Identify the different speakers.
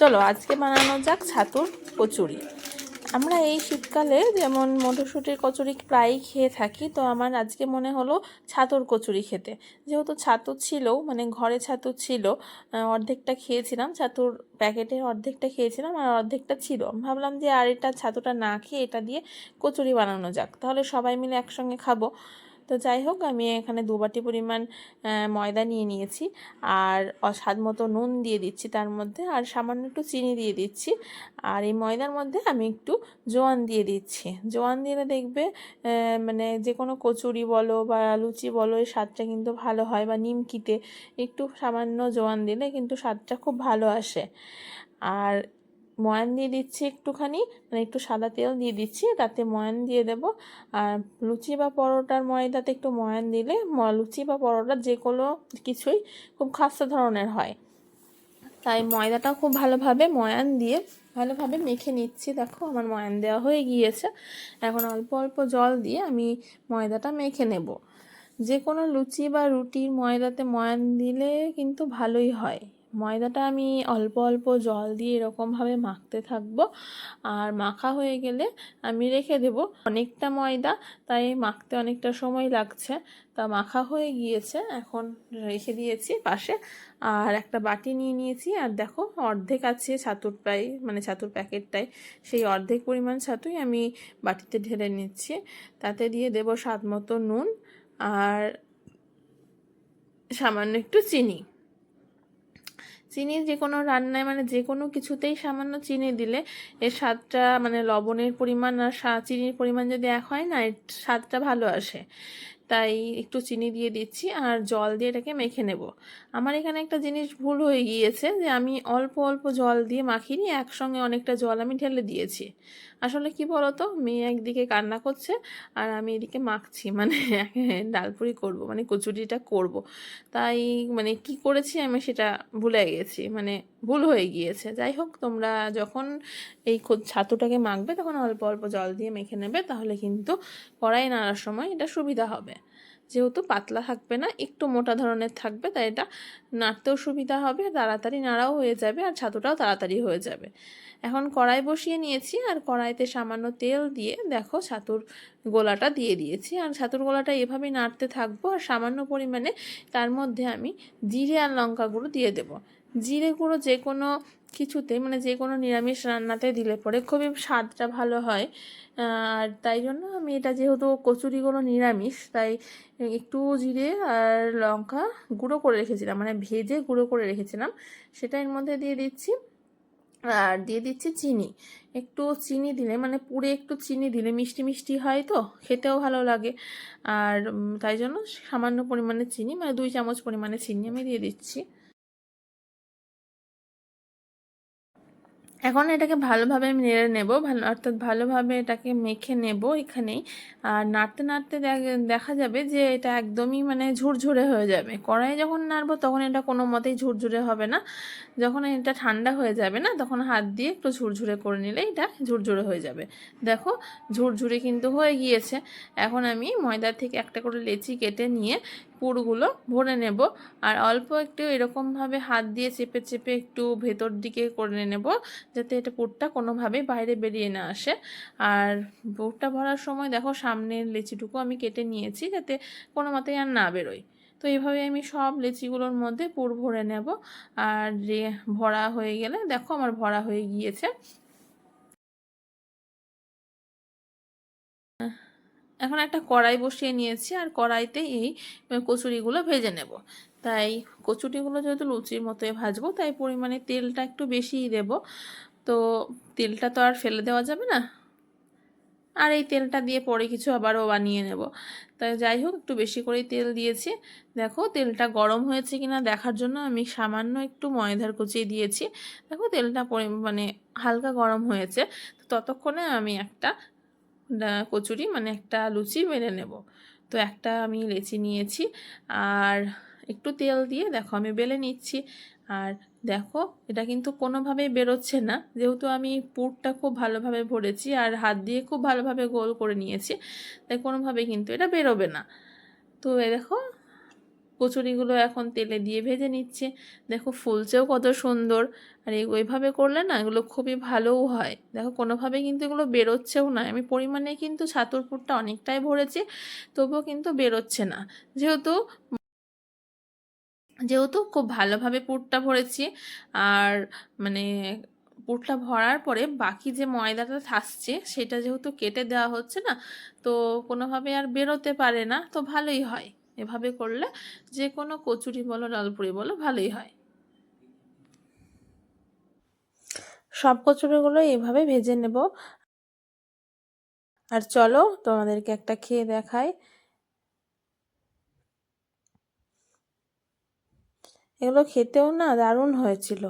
Speaker 1: চলো, আজকে বানানো যাক ছাতুর কচুরি। আমরা এই শীতকালে যেমন মটরশুঁটির কচুরি প্রায়ই খেয়ে থাকি, তো আমার আজকে মনে হলো ছাতুর কচুরি খেতে। যেহেতু ছাতু ছিল মানে ঘরে ছাতু ছিল অর্ধেকটা খেয়েছিলাম, ছাতুর প্যাকেটের অর্ধেকটা খেয়েছিলাম আর অর্ধেকটা ছিল। ভাবলাম যে আর এটা ছাতুটা না খেয়ে এটা দিয়ে কচুরি বানানো যাক। তাহলে সবাই মিলে একসঙ্গে খাব। তো যাই হোক, আমি এখানে দু বাটি পরিমাণ ময়দা নিয়ে নিয়েছি। আর স্বাদ মতো নুন দিয়ে দিচ্ছি তার মধ্যে, আর সামান্য একটু চিনি দিয়ে দিচ্ছি। আর এই ময়দার মধ্যে আমি একটু জোয়ান দিয়ে দিচ্ছি। জোয়ান দিলে দেখবে মানে যে কোনো কচুরি বলো বা লুচি বলো এই স্বাদটা কিন্তু ভালো হয় বা নিমকিতে একটু সামান্য জোয়ান দিলে কিন্তু স্বাদটা খুব ভালো আসে। আর ময়ান দিয়ে দিচ্ছি একটুখানি মানে একটু সাদা তেল দিয়ে দিচ্ছি, তাতে ময়ান দিয়ে দেব। আর লুচি বা পরোটার ময়দাতে একটু ময়ান দিলে লুচি বা পরোটা যে কোনো কিছুই খুব খাস্তা ধরনের হয়। তাই ময়দাটা খুব ভালোভাবে ময়ান দিয়ে ভালোভাবে মেখে নিচ্ছি। দেখো আমার ময়ান দেওয়া হয়ে গিয়েছে। এখন অল্প অল্প জল দিয়ে আমি ময়দাটা মেখে নেব। যে কোনো লুচি বা রুটির ময়দাতে ময়ান দিলে কিন্তু ভালোই হয়। ময়দাটা আমি অল্প অল্প জল দিয়ে এরকমভাবে মাখতে থাকব। আর মাখা হয়ে গেলে আমি রেখে দেব অনেকটা ময়দা, তাই মাখতে অনেকটা সময় লাগছে। তা মাখা হয়ে গিয়েছে, এখন রেখে দিয়েছি পাশে। আর একটা বাটি নিয়ে নিয়েছি, আর দেখো অর্ধেক আছে ছাতুরটাই মানে ছাতুর প্যাকেটটাই। সেই অর্ধেক পরিমাণ ছাতুই আমি বাটিতে ঢেলে নিচ্ছি। তাতে দিয়ে দেব স্বাদ মতো নুন আর সামান্য একটু চিনি। চিনি যে কোনো রান্নায় মানে যে কোনো কিছুতেই সামান্য চিনি দিলে এর স্বাদটা মানে লবণের পরিমাণ আর চিনির পরিমাণ যদি এক হয় না, এর স্বাদটা ভালো আসে। তাই একটু চিনি দিয়ে দিচ্ছি আর জল দিয়ে এটাকে মেখে নেব। আমার এখানে একটা জিনিস ভুল হয়ে গিয়েছে যে আমি অল্প অল্প জল দিয়ে মাখিনি, একসঙ্গে অনেকটা জল আমি ঢেলে দিয়েছি। আসলে কি বলতো? মেয়ে একদিকে কান্না করছে আর আমি এদিকে মাখছি মানে ডালপুরি করব মানে কচুরিটা করব। তাই মানে কি করেছি আমি সেটা ভুলে গেছি মানে ভুল হয়ে গিয়েছে। যাই হোক, তোমরা যখন এই ছাতুটাকে মাখবে, তখন অল্প অল্প জল দিয়ে মেখে নেবে, তাহলে কিন্তু কড়াই নাড়ার সময় এটা সুবিধা হবে। যেহেতু পাতলা থাকবে না, একটু মোটা ধরনের থাকবে, তাই এটা নাড়তেও সুবিধা হবে, তাড়াতাড়ি নাড়াও হয়ে যাবে আর ছাতুটাও তাড়াতাড়ি হয়ে যাবে। এখন কড়াই বসিয়ে নিয়েছি আর কড়াইতে সামান্য তেল দিয়ে দেখো ছাতুর গোলাটা দিয়ে দিয়েছি। আর ছাতুর গোলাটা এভাবেই নাড়তে থাকব আর সামান্য পরিমাণে তার মধ্যে আমি জিরে আর লঙ্কা গুঁড়ো দিয়ে দেবো। জিরে গুঁড়ো যে কোনো কিছুতে মানে যে কোনো নিরামিষ রান্নাতে দিলে পরে খুবই স্বাদটা ভালো হয়। আর তাই জন্য আমি এটা যেহেতু কচুরিগুলো নিরামিষ, তাই একটু জিরে আর লঙ্কা গুঁড়ো করে রেখেছিলাম মানে ভেজে গুঁড়ো করে রেখেছিলাম। সেটা এর মধ্যে দিয়ে দিচ্ছি। আর দিয়ে দিচ্ছি চিনি। একটু চিনি দিলে মানে পুড়ে একটু চিনি দিলে, মিষ্টি মিষ্টি হয় তো, খেতেও ভালো লাগে। আর তাই জন্য সামান্য পরিমাণে চিনি মানে দুই চামচ পরিমাণে চিনি আমি দিয়ে দিচ্ছি। এখন এটাকে ভালোভাবে নেড়ে নেব, ভালো, অর্থাৎ ভালোভাবে এটাকে মেখে নেব এখানেই। আর নাড়তে নাড়তে দেখ- যাবে যে এটা একদমই মানে ঝুরঝুরে হয়ে যাবে। কড়াই যখন নাড়বো তখন এটা কোনো মতেই ঝুরঝুরে হবে না। যখন এটা ঠান্ডা হয়ে যাবে না, তখন হাত দিয়ে একটু ঝুরঝুরে করে নিলে এটা ঝুরঝুরে হয়ে যাবে। দেখো, ঝুরঝুরে কিন্তু হয়ে গিয়েছে। এখন আমি ময়দা থেকে একটা করে লেচি কেটে নিয়ে পুরগুলো ভরে নেব। আর অল্প একটু এরকমভাবে হাত দিয়ে চেপে চেপে একটু ভেতর দিকে করে নেব, যাতে এটা পুরটা কোনোভাবেই বাইরে বেরিয়ে না আসে। আর পুরটা ভরার সময় দেখো সামনের লেচিটুকু আমি কেটে নিয়েছি, যাতে কোনো মতেই আর না বেরোয়। তো এইভাবে আমি সব লেচিগুলোর মধ্যে পুর ভরে নেব। আর ভরা হয়ে গেলে, দেখো আমার ভরা হয়ে গিয়েছে। এখন একটা কড়াই বসিয়ে নিয়েছি আর কড়াইতে এই কচুরিগুলো ভেজে নেব। তাই কচুরিগুলো যেহেতু লুচির মতোই ভাজবো, তাই পরিমাণে তেলটা একটু বেশিই দেব। তো তেলটা তো আর ফেলে দেওয়া যাবে না। আর এই তেলটা দিয়ে পরে কিছু আবারও বানিয়ে নেব। তাই যাই হোক, একটু বেশি করেই তেল দিয়েছি। দেখো, তেলটা গরম হয়েছে কিনা দেখার জন্য আমি সামান্য একটু ময়দার কুচিয়ে দিয়েছি। দেখো, তেলটা মানে হালকা গরম হয়েছে। তো ততক্ষণে আমি একটা কচুরি মানে একটা লুচি মেরে নেব। তো একটা আমি লেচি নিয়েছি আর একটু তেল দিয়ে দেখো আমি বেলে নিচ্ছি। আর দেখো, এটা কিন্তু কোনোভাবেই বেরোচ্ছে না। যেহেতু আমি পুরটা খুব ভালোভাবে ভরেছি আর হাত দিয়ে খুব ভালোভাবে গোল করে নিয়েছি, তাই কোনোভাবে কিন্তু এটা বেরোবে না। তো এ দেখো কচুরিগুলো এখন তেলে দিয়ে ভেজে নিচ্ছে। দেখো ফুলছেও কত সুন্দর। আর ওইভাবে করলে না এগুলো খুবই ভালোও হয়। দেখো কোনোভাবে কিন্তু এগুলো বেরোচ্ছেও না। আমি পরিমাণে কিন্তু ছাতুর পুরটা অনেকটাই ভরেছি, তবুও কিন্তু বেরোচ্ছে না। যেহেতু যেহেতু খুব ভালোভাবে পুরটা ভরেছি, আর মানে পুরটা ভরার পরে বাকি যে ময়দাটা থাকছে সেটা যেহেতু কেটে দেওয়া হচ্ছে না, তো কোনোভাবে আর বেরোতে পারে না, তো ভালোই হয়। এভাবে করলে যে কোনো কচুরি বলো, ডালপুরি বলো, ভালোই হয়। সব কচুরিগুলো এভাবে ভেজে নেব। আর চলো, তোমাদেরকে একটা খেয়ে দেখাই। এগুলো খেতেও না দারুণ হয়েছিল।